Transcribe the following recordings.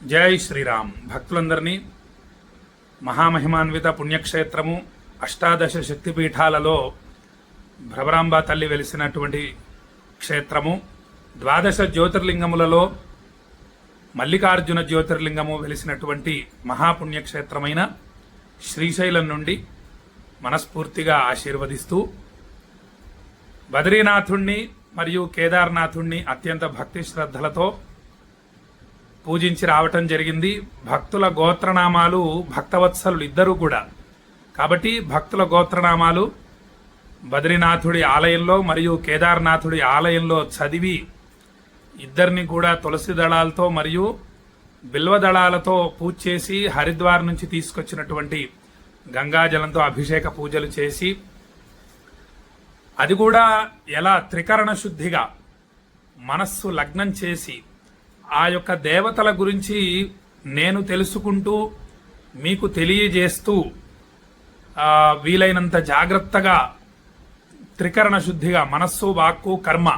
జై శ్రీరామ్. భక్తులందరినీ మహామహిమాన్విత పుణ్యక్షేత్రము అష్టాదశ శక్తిపీఠాలలో భ్రమరాంబ తల్లి వెలిసినటువంటి క్షేత్రము ద్వాదశ జ్యోతిర్లింగములలో మల్లికార్జున జ్యోతిర్లింగము వెలిసినటువంటి మహాపుణ్యక్షేత్రమైన శ్రీశైలం నుండి మనస్ఫూర్తిగా ఆశీర్వదిస్తూ బద్రీనాథుణ్ణి మరియు కేదార్నాథుణ్ణి అత్యంత భక్తి శ్రద్ధలతో పూజించి రావటం జరిగింది. భక్తుల గోత్రనామాలు భక్తవత్సలు ఇద్దరూ కూడా. కాబట్టి భక్తుల గోత్రనామాలు బద్రీనాథుడి ఆలయంలో మరియు కేదార్నాథుడి ఆలయంలో చదివి ఇద్దరిని కూడా తులసి దళాలతో మరియు బిల్వ దళాలతో పూజ చేసి హరిద్వార్ నుంచి తీసుకొచ్చినటువంటి గంగాజలంతో అభిషేక పూజలు చేసి అది కూడా ఎలా త్రికరణ శుద్ధిగా మనస్సు లగ్నం చేసి ఆ యొక్క దేవతల గురించి నేను తెలుసుకుంటూ మీకు తెలియజేస్తూ వీలైనంత జాగ్రత్తగా త్రికరణ శుద్ధిగా మనస్సు వాక్కు కర్మ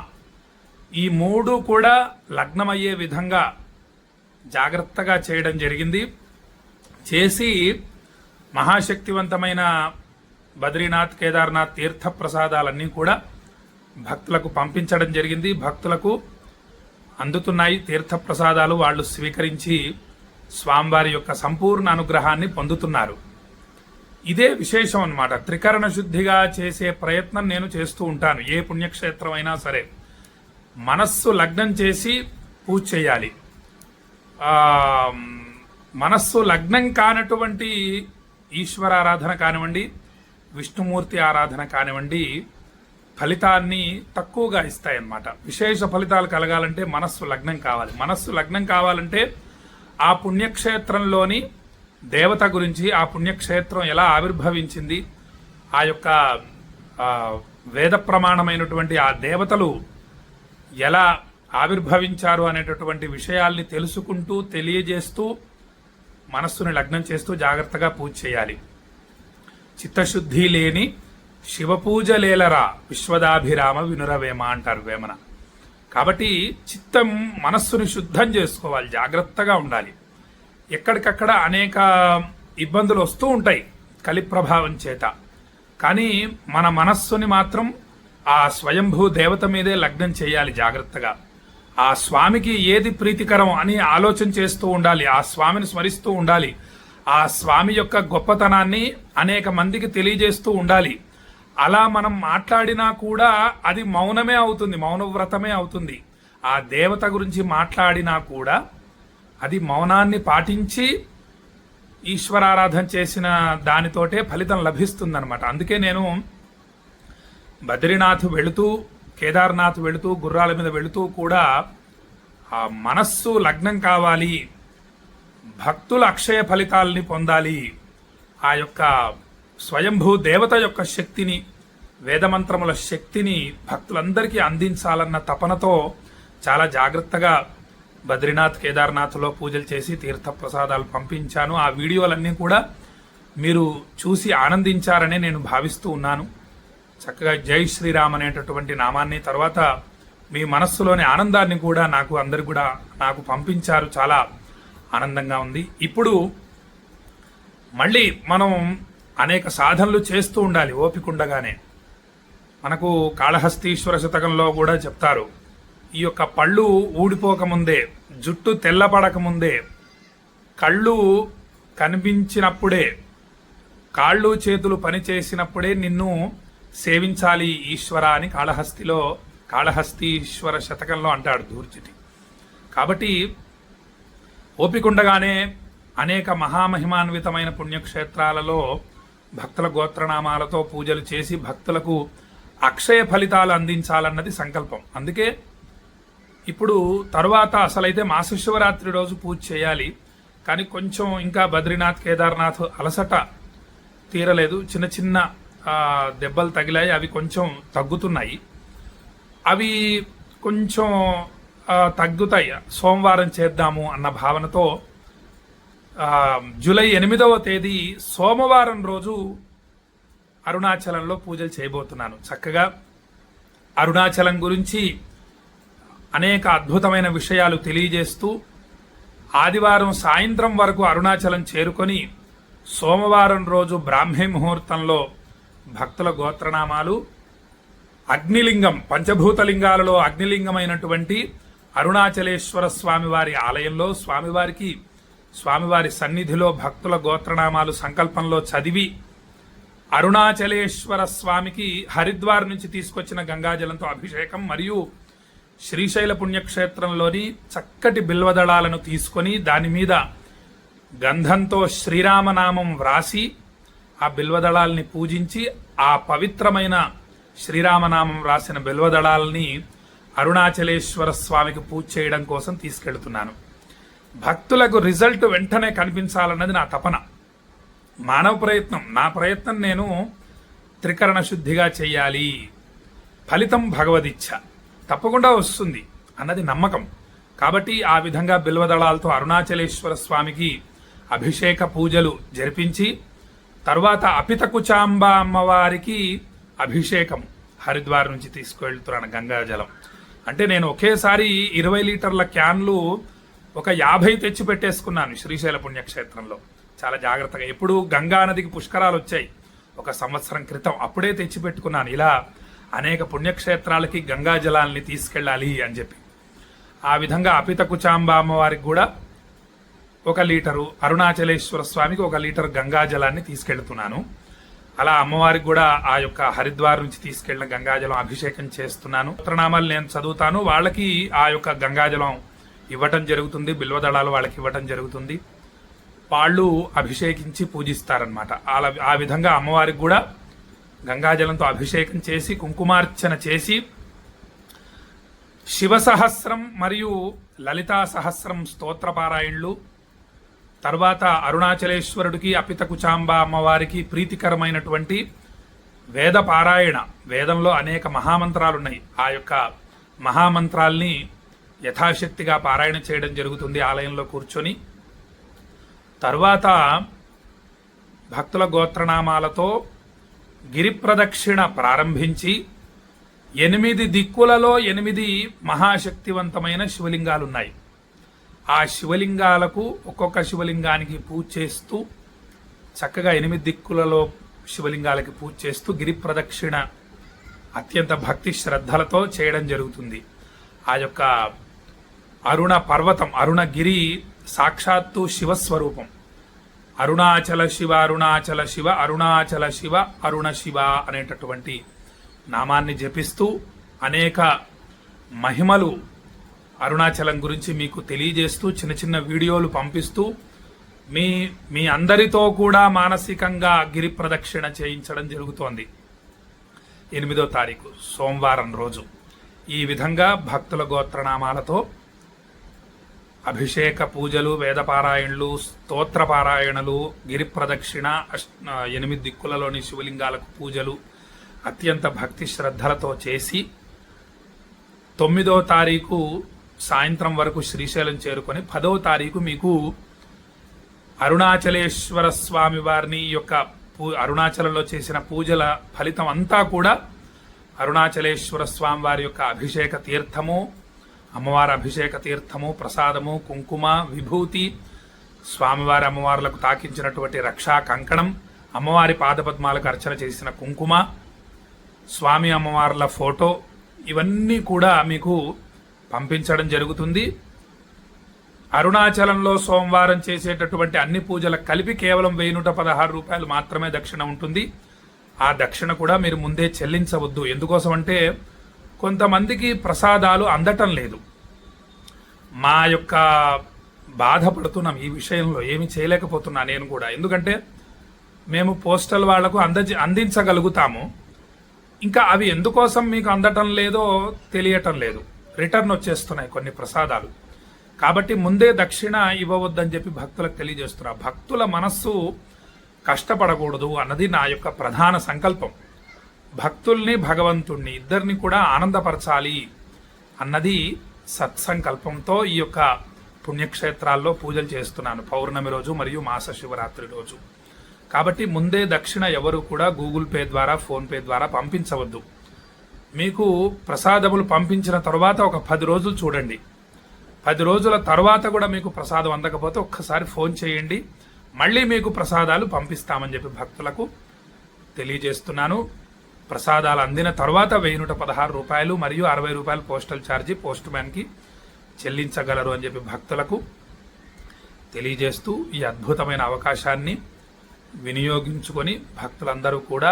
ఈ మూడు కూడా లగ్నమయ్యే విధంగా జాగ్రత్తగా చేయడం జరిగింది. చేసి మహాశక్తివంతమైన బద్రీనాథ్ కేదార్నాథ్ తీర్థ ప్రసాదాలన్నీ కూడా భక్తులకు పంపించడం జరిగింది. భక్తులకు అందుతున్నాయి తీర్థ ప్రసాదాలు వాళ్ళు స్వీకరించి స్వామివారి యొక్క సంపూర్ణ అనుగ్రహాన్ని పొందుతున్నారు. ఇదే విశేషం అన్నమాట. త్రికరణ శుద్ధిగా చేసే ప్రయత్నం నేను చేస్తూ ఉంటాను. ఏ పుణ్యక్షేత్రం అయినా సరే. మనస్సు లగ్నం చేసి పూజ చేయాలి. మనస్సు లగ్నం కానటువంటి ఈశ్వరారాధన కానివ్వండి విష్ణుమూర్తి ఆరాధన కానివ్వండి ఫలితాన్ని తక్కువగా ఇస్తాయన్నమాట. విశేష ఫలితాలు కలగాలంటే మనస్సు లగ్నం కావాలి. మనస్సు లగ్నం కావాలంటే ఆ పుణ్యక్షేత్రంలోని దేవత గురించి ఆ పుణ్యక్షేత్రం ఎలా ఆవిర్భవించింది ఆ యొక్క వేద ప్రమాణమైనటువంటి ఆ దేవతలు ఎలా ఆవిర్భవించారు అనేటటువంటి విషయాల్ని తెలుసుకుంటూ తెలియజేస్తూ మనస్సుని లగ్నం చేస్తూ జాగ్రత్తగా పూజ చేయాలి. చిత్తశుద్ధి లేని శివపూజ లేలరా విశ్వదాభిరామ వినురవేమ అంటారు వేమన. కాబట్టి చిత్తం మనస్సుని శుద్ధం చేసుకోవాలి జాగ్రత్తగా ఉండాలి. ఎక్కడికక్కడ అనేక ఇబ్బందులు వస్తూ ఉంటాయి కలి ప్రభావం చేత. కానీ మన మనస్సుని మాత్రం ఆ స్వయంభూ దేవత మీదే లగ్నం చేయాలి జాగ్రత్తగా. ఆ స్వామికి ఏది ప్రీతికరం అని ఆలోచన చేస్తూ ఉండాలి ఆ స్వామిని స్మరిస్తూ ఉండాలి ఆ స్వామి యొక్క గొప్పతనాన్ని అనేక మందికి తెలియజేస్తూ ఉండాలి. అలా మనం మాట్లాడినా కూడా అది మౌనమే అవుతుంది మౌన వ్రతమే అవుతుంది. ఆ దేవత గురించి మాట్లాడినా కూడా అది మౌనాన్ని పాటించి ఈశ్వరారాధన చేసిన దానితోటే ఫలితం లభిస్తుందన్నమాట. అందుకే నేను బద్రీనాథ్ వెళుతూ కేదార్నాథ్ వెళుతూ గుర్రాల మీద వెళుతూ కూడా ఆ మనస్సు లగ్నం కావాలి భక్తుల అక్షయ ఫలితాల్ని పొందాలి ఆ యొక్క స్వయంభూ దేవత యొక్క శక్తిని వేదమంత్రముల శక్తిని భక్తులందరికీ అందించాలన్న తపనతో చాలా జాగ్రత్తగా బద్రీనాథ్ కేదార్నాథ్లో పూజలు చేసి తీర్థ ప్రసాదాలు పంపించాను. ఆ వీడియోలన్నీ కూడా మీరు చూసి ఆనందించారనే నేను భావిస్తూ ఉన్నాను. చక్కగా జై శ్రీరామ్ అనేటటువంటి నామాన్ని తర్వాత మీ మనస్సులోని ఆనందాన్ని కూడా నాకు అందరు కూడా నాకు పంపించారు. చాలా ఆనందంగా ఉంది. ఇప్పుడు మళ్ళీ మనం అనేక సాధనలు చేస్తూ ఉండాలి ఓపిక ఉండగానే. మనకు కాళహస్తీశ్వర శతకంలో కూడా చెప్తారు ఈ యొక్క పళ్ళు ఊడిపోకముందే జుట్టు తెల్లబడకముందే కళ్ళు కనిపించినప్పుడే కాళ్ళు చేతులు పని చేసినప్పుడే నిన్ను సేవించాలి ఈశ్వర అని కాళహస్తిలో కాళహస్తీశ్వర శతకంలో అంటాడు దూర్చిటి కాబట్టి ఓపికండగానే అనేక మహామహిమాన్వితమైన పుణ్యక్షేత్రాలలో భక్తుల గోత్రనామాలతో పూజలు చేసి భక్తులకు అక్షయ ఫలితాలు అందించాలన్నది సంకల్పం. అందుకే ఇప్పుడు తరువాత అసలైతే మాసశివరాత్రి రోజు పూజ చేయాలి. కానీ కొంచెం ఇంకా బద్రీనాథ్ కేదార్నాథ్ అలసట తీరలేదు. చిన్న చిన్న దెబ్బలు తగిలాయి. అవి కొంచెం తగ్గుతున్నాయి. అవి కొంచెం తగ్గుతాయి. సోమవారం చేద్దాము అన్న భావనతో జూలై ఎనిమిదవ తేదీ సోమవారం రోజు అరుణాచలంలో పూజలు చేయబోతున్నాను. చక్కగా అరుణాచలం గురించి అనేక అద్భుతమైన విషయాలు తెలియజేస్తూ ఆదివారం సాయంత్రం వరకు అరుణాచలం చేరుకొని సోమవారం రోజు బ్రాహ్మీ ముహూర్తంలో భక్తుల గోత్రనామాలు అగ్నిలింగం పంచభూతలింగాలలో అగ్నిలింగమైనటువంటి అరుణాచలేశ్వర స్వామివారి ఆలయంలో స్వామివారికి స్వామివారి సన్నిధిలో భక్తుల గోత్రనామాలు సంకల్పంలో చదివి అరుణాచలేశ్వర స్వామికి హరిద్వార్ నుంచి తీసుకొచ్చిన గంగాజలంతో అభిషేకం మరియు శ్రీశైల పుణ్యక్షేత్రంలోని చక్కటి బిల్వదళాలను తీసుకొని దాని మీద గంధంతో శ్రీరామనామం వ్రాసి ఆ బిల్వదళాల్ని పూజించి ఆ పవిత్రమైన శ్రీరామనామం రాసిన బిల్వదళాలని అరుణాచలేశ్వర స్వామికి పూజ చేయడం కోసం తీసుకెళ్తున్నాను. భక్తులకు రిజల్ట్ వెంటనే కనిపించాలన్నది నా తపన. మానవ ప్రయత్నం నా ప్రయత్నం నేను త్రికరణ శుద్ధిగా చేయాలి. ఫలితం భగవదిచ్ఛ. తప్పకుండా వస్తుంది అన్నది నమ్మకం. కాబట్టి ఆ విధంగా బిల్వదళాలతో అరుణాచలేశ్వర స్వామికి అభిషేక పూజలు జరిపించి తర్వాత అపితకుచాంబ అమ్మవారికి అభిషేకం హరిద్వార్ నుంచి తీసుకువెళ్తున్నాను గంగాజలం. అంటే నేను ఒకేసారి ఇరవై లీటర్ల క్యాన్లు ఒక యాభై తెచ్చి పెట్టేసుకున్నాను శ్రీశైల పుణ్యక్షేత్రంలో. చాలా జాగ్రత్తగా. ఎప్పుడు గంగా నదికి పుష్కరాలు వచ్చాయి. ఒక సంవత్సరం క్రితం అప్పుడే తెచ్చి పెట్టుకున్నాను ఇలా అనేక పుణ్యక్షేత్రాలకి గంగా జలాల్ని తీసుకెళ్ళాలి అని చెప్పి. ఆ విధంగా అపితకుచాంబ అమ్మవారికి కూడా ఒక లీటరు అరుణాచలేశ్వర స్వామికి ఒక లీటర్ గంగా జలాన్ని తీసుకెళ్తున్నాను. అలా అమ్మవారికి కూడా ఆ యొక్క హరిద్వార్ నుంచి తీసుకెళ్ళిన గంగాజలం అభిషేకం చేస్తున్నాను. ఉత్తరనామాలు నేను చదువుతాను. వాళ్ళకి ఆ యొక్క గంగాజలం ఇవ్వటం జరుగుతుంది బిల్వదళాలు వాళ్ళకి ఇవ్వటం జరుగుతుంది. వాళ్ళు అభిషేకించి పూజిస్తారనమాట అలా ఆ విధంగా అమ్మవారికి కూడా గంగాజలంతో అభిషేకం చేసి కుంకుమార్చన చేసి శివ సహస్రం మరియు లలితా సహస్రం స్తోత్రపారాయణలు తర్వాత అరుణాచలేశ్వరుడికి అపితకుచాంబ అమ్మవారికి ప్రీతికరమైనటువంటి వేద పారాయణ. వేదంలో అనేక మహామంత్రాలు ఉన్నాయి ఆ యొక్క మహామంత్రాల్ని యథాశక్తిగా పారాయణ చేయడం జరుగుతుంది ఆలయంలో కూర్చొని. తర్వాత భక్తుల గోత్రనామాలతో గిరి ప్రదక్షిణ ప్రారంభించి ఎనిమిది దిక్కులలో ఎనిమిది మహాశక్తివంతమైన శివలింగాలున్నాయి. ఆ శివలింగాలకు ఒక్కొక్క శివలింగానికి పూజ చేస్తూ చక్కగా ఎనిమిది దిక్కులలో శివలింగాలకి పూజ చేస్తూ గిరి ప్రదక్షిణ అత్యంత భక్తి శ్రద్ధలతో చేయడం జరుగుతుంది. ఆ యొక్క అరుణ పర్వతం అరుణగిరి సాక్షాత్తు శివస్వరూపం. అరుణాచల శివ అరుణాచల శివ అరుణాచల శివ అరుణ శివ అనేటటువంటి నామాన్ని జపిస్తూ అనేక మహిమలు అరుణాచలం గురించి మీకు తెలియజేస్తూ చిన్న చిన్న వీడియోలు పంపిస్తూ మీ మీ అందరితో కూడా మానసికంగా గిరి ప్రదక్షిణ చేయించడం జరుగుతోంది. ఎనిమిదో తారీఖు సోమవారం రోజు. ఈ విధంగా భక్తుల గోత్రనామాలతో అభిషేక పూజలు వేదపారాయణలు స్తోత్రపారాయణలు గిరి ప్రదక్షిణ ఎనిమిది దిక్కులలోని శివలింగాలకు పూజలు అత్యంత భక్తి శ్రద్ధలతో చేసి తొమ్మిదో తారీఖు సాయంత్రం వరకు శ్రీశైలం చేరుకొని పదో తారీఖు మీకు అరుణాచలేశ్వర స్వామి వారిని యొక్క పూ అరుణాచలంలో చేసిన పూజల ఫలితం అంతా కూడా అరుణాచలేశ్వర స్వామి వారి యొక్క అభిషేక తీర్థము అమ్మవారి అభిషేక తీర్థము ప్రసాదము కుంకుమ విభూతి స్వామివారి అమ్మవార్లకు తాకించినటువంటి రక్షా కంకణం అమ్మవారి పాదపద్మాలకు అర్చన చేసిన కుంకుమ స్వామి అమ్మవార్ల ఫోటో ఇవన్నీ కూడా మీకు పంపించడం జరుగుతుంది. అరుణాచలంలో సోమవారం చేసేటటువంటి అన్ని పూజలకు కలిపి కేవలం వెయ్యి నూట పదహారు రూపాయలు మాత్రమే దక్షిణ ఉంటుంది. ఆ దక్షిణ కూడా మీరు ముందే చెల్లించవద్దు. ఎందుకోసం అంటే కొంతమందికి ప్రసాదాలు అందటం లేదు. మా యొక్క బాధపడుతున్నాం ఈ విషయంలో ఏమి చేయలేకపోతున్నా నేను కూడా. ఎందుకంటే మేము పోస్టల్ వాళ్ళకు అంద అందించగలుగుతాము. ఇంకా అవి ఎందుకోసం మీకు అందటం లేదో తెలియటం లేదు. రిటర్న్ వచ్చేస్తున్నాయి కొన్ని ప్రసాదాలు. కాబట్టి ముందే దక్షిణ ఇవ్వవద్దని చెప్పి భక్తులకు తెలియజేస్తున్నా. భక్తుల మనస్సు కష్టపడకూడదు అన్నది నా యొక్క ప్రధాన సంకల్పం. భక్తుల్ని భగవంతుణ్ణి ఇద్దరిని కూడా ఆనందపరచాలి అన్నది సత్సంకల్పంతో ఈ యొక్క పుణ్యక్షేత్రాల్లో పూజలు చేస్తున్నాను. పౌర్ణమి రోజు మరియు మాస శివరాత్రి రోజు. కాబట్టి ముందే దక్షిణ ఎవరు కూడా గూగుల్ పే ద్వారా ఫోన్పే ద్వారా పంపించవద్దు. మీకు ప్రసాదములు పంపించిన తర్వాత ఒక పది రోజులు చూడండి. పది రోజుల తర్వాత కూడా మీకు ప్రసాదం అందకపోతే ఒక్కసారి ఫోన్ చేయండి. మళ్ళీ మీకు ప్రసాదాలు పంపిస్తామని చెప్పి భక్తులకు తెలియజేస్తున్నాను. ప్రసాదాలు అందిన తర్వాత వెయ్యి నూట పదహారు రూపాయలు మరియు అరవై రూపాయలు పోస్టల్ ఛార్జీ పోస్ట్ మ్యాన్కి చెల్లించగలరు అని చెప్పి భక్తులకు తెలియజేస్తూ ఈ అద్భుతమైన అవకాశాన్ని వినియోగించుకొని భక్తులందరూ కూడా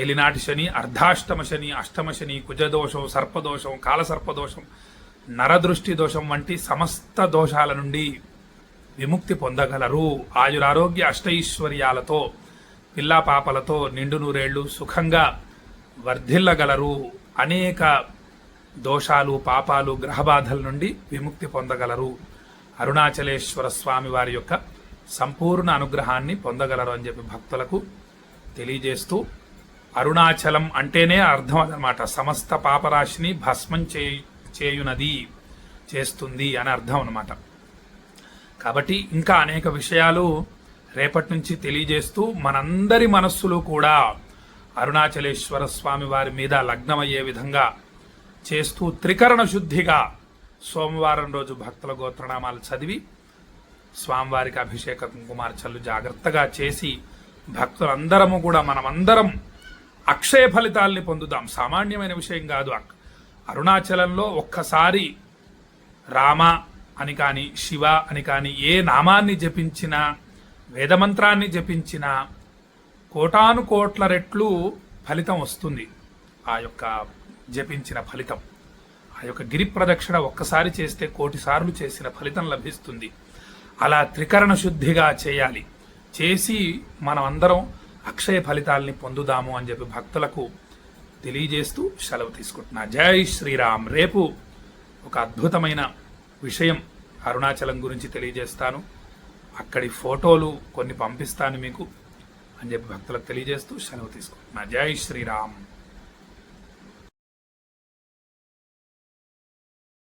ఏలినాటి శని అర్ధాష్టమ శని అష్టమ శని కుజదోషం సర్పదోషం కాలసర్పదోషం నరదృష్టి దోషం వంటి సమస్త దోషాల నుండి విముక్తి పొందగలరు. ఆయురారోగ్య అష్టైశ్వర్యాలతో పిల్లా పాపలతో నిండు నూరేళ్ళు సుఖంగా వర్ధిల్లగలరు అనేక దోషాలు పాపాలు గ్రహబాధల నుండి విముక్తి పొందగలరు. అరుణాచలేశ్వర స్వామి వారి యొక్క సంపూర్ణ అనుగ్రహాన్ని పొందగలరు అని చెప్పి భక్తులకు తెలియజేస్తూ అరుణాచలం అంటేనే అర్థం అన్నమాట. సమస్త పాపరాశిని భస్మం చే చేయునది చేస్తుంది అని అర్థం అనమాట కాబట్టి ఇంకా అనేక విషయాలు రేపటి నుంచి తెలియజేస్తూ మనందరి మనస్సులు కూడా అరుణాచలేశ్వర స్వామి వారి మీద లగ్నమయ్యే విధంగా చేస్తూ త్రికరణ శుద్ధిగా సోమవారం రోజు భక్తుల గోత్రనామాలు చదివి స్వామివారికి అభిషేక కుంకుమార్చలు జాగ్రత్తగా చేసి భక్తులందరము కూడా మనమందరం అక్షయ ఫలితాల్ని పొందుదాం. సామాన్యమైన విషయం కాదు. అక్- అరుణాచలంలో ఒక్కసారి రామ అని కానీ శివ అని కానీ ఏ నామాన్ని జపించినా వేదమంత్రాన్ని జపించిన కోటాను కోట్ల రెట్లు ఫలితం వస్తుంది. ఆ యొక్క జపించిన ఫలితం. ఆ యొక్క గిరి ప్రదక్షిణ ఒక్కసారి చేస్తే కోటి సార్లు చేసిన ఫలితం లభిస్తుంది. అలా త్రికరణ శుద్ధిగా చేయాలి. చేసి మనం అందరం అక్షయ ఫలితాల్ని పొందుదాము అని చెప్పి భక్తులకు తెలియజేస్తూ సెలవు తీసుకుంటున్నా. జై శ్రీరామ్. రేపు ఒక అద్భుతమైన విషయం అరుణాచలం గురించి తెలియజేస్తాను. అక్కడి ఫోటోలు కొన్ని పంపిస్తాను మీకు అని చెప్పి భక్తులకు తెలియజేస్తూ సెలవు తీసుకుంటున్నా. జై శ్రీరామ్.